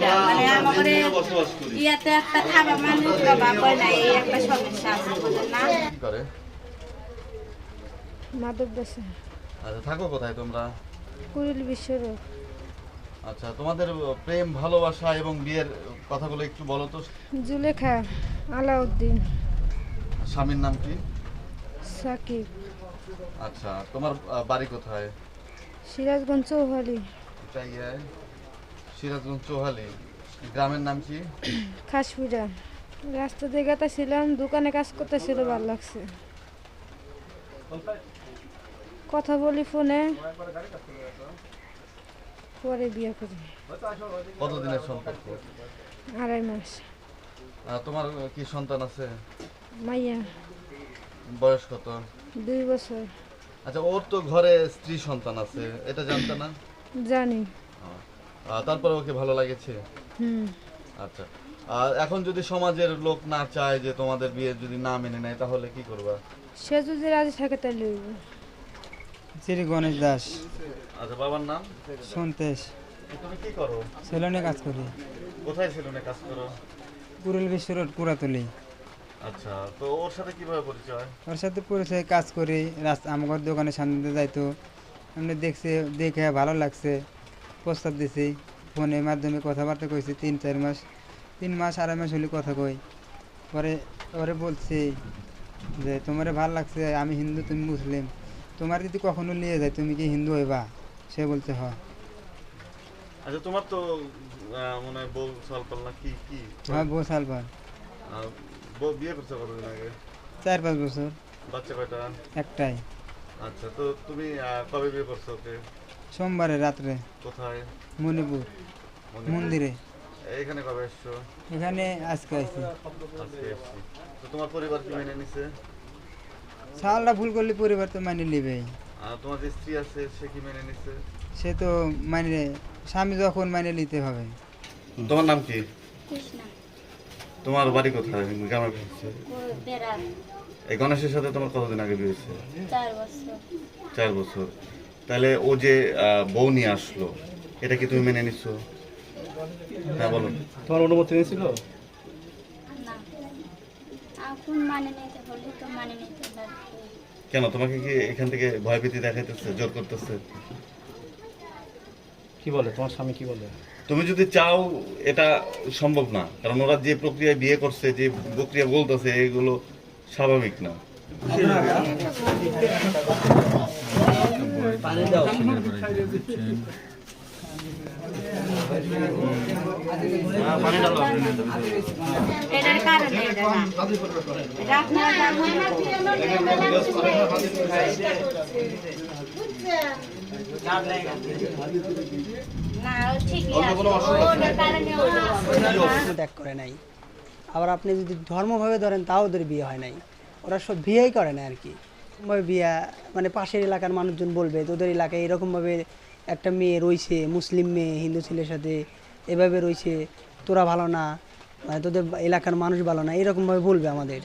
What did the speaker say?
মানে আমাদের ইয়াতে একটা খাবার মানুষ বাবা কয় না এই একটা সমস্যা আছে বুঝলেন না? করে? মাদক আচ্ছা থাকো কোথায় তোমরা? কুড়িল বিশ্বর আচ্ছা তোমাদের প্রেম ভালোবাসা এবং বিয়ের কথাগুলো একটু বলো তো। জুলেখা আলাউদ্দিন। স্বামীর নাম কি? সাকিব। আচ্ছা তোমার বাড়ি কোথায়? সিরাজগঞ্জ চৌহালি। সিরাজগঞ্জ চৌহালি গ্রামের নাম কি? খাসপুরা রাস্তা দিয়ে গেতেছিলাম দোকানে কাজ করতেছিল ভালো লাগছে। কথা বলি ফোনে। পরে বিয়ে করি। কতদিনের সম্পর্ক? আড়াই মাস। তোমার কি সন্তান আছে? মাইয়া। বয়স কত? দুই বছর। আচ্ছা ওর তো ঘরে স্ত্রী সন্তান আছে এটা জানতে না? জানি। তারপরে ওকে ভালো লাগেছে? আচ্ছা। আর এখন যদি সমাজের লোক না চায় যে তোমাদের বিয়ে যদি না মেনে নেয় তাহলে কি করবা? সে যদি রাজি থাকে তাহলে শ্রী গণেশ দাস। আচ্ছা বাবার নাম? সন্তেশ। তুমি কি করো? সেলুনে কাজ করি। কোথায় ছিল না কাজ করো? কুরুল বিশ্ব রোড কুড়াতলি। আচ্ছা তো ওর সাথে কীভাবে পরিচয়? ওর সাথে পরিচয় কাজ করি। রাস্তা আমার দোকানে সামনে যাইতো। এমনি দেখছে দেখে ভালো লাগছে। প্রস্তাব দিছি ফোনের মাধ্যমে কথাবার্তা কইছি তিন চার মাস। তিন মাস আড়াই মাস হলে কথা কই। পরে ওরে বলছি যে তোমার ভালো লাগছে আমি হিন্দু তুমি মুসলিম। তোমার যদি কখনো নিয়ে যায় তুমি কি হিন্দু হইবা? সে বলছে হ। আচ্ছা তোমার তো মনে হয় বউ সালপাল না কি কি? হ্যাঁ বউ বিয়ে করছ কতদিন আগে? চার পাঁচ বছর। বাচ্চা কয়টা? একটাই। আচ্ছা তো তুমি কবে বিয়ে করছ ওকে? সোমবারে রাত্রে। কোথায়? মণিপুর। মন্দিরে। এখানে কবে এসছো? এখানে আজকে আইছি। তো তোমার পরিবার কি মেনে নিছে? সালটা ভুল করলে পরিবার তো মানে নেবেই। আর তোমার যে স্ত্রী আছে সে কি মেনে নিছে? সে তো মানে স্বামী যখন মানে নিতে হবে। তোমার নাম কি? কৃষ্ণা। তোমার বাড়ি কোথায়? গ্রামের এই গণেশের সাথে তোমার কতদিন আগে বিয়ে হয়েছে? চার বছর। চার বছর। তাহলে ও যে বউ নিয়ে আসলো এটা কি তুমি মেনে নিচ্ছ হ্যাঁ বলো। তোমার অনুমতি নিয়েছিল মানে মানে কেন তোমাকে কি এখান থেকে ভয়ভীতি দেখাইতেছে জোর করতেছে? কি বলে? তোমার স্বামী কি বলে? তুমি যদি চাও এটা সম্ভব না। কারণ ওরা যে প্রক্রিয়ায় বিয়ে করছে যে প্রক্রিয়া বলতেছে এগুলো স্বাভাবিক না। এটার কারণে এটা না। এটা আপনারা ত্যাগ করে নাই। আবার আপনি যদি ধর্মভাবে ধরেন তাও ওদের বিয়ে হয় নাই। ওরা সব বিয়েই করে না আর কি। বিয়া মানে পাশের এলাকার মানুষজন বলবে, তোদের এলাকায় এরকমভাবে একটা মেয়ে রয়েছে, মুসলিম মেয়ে, হিন্দু ছেলের সাথে, এভাবে রয়েছে, তোরা ভালো না মানে তোদের এলাকার মানুষ ভালো না, এরকমভাবে বলবে আমাদের।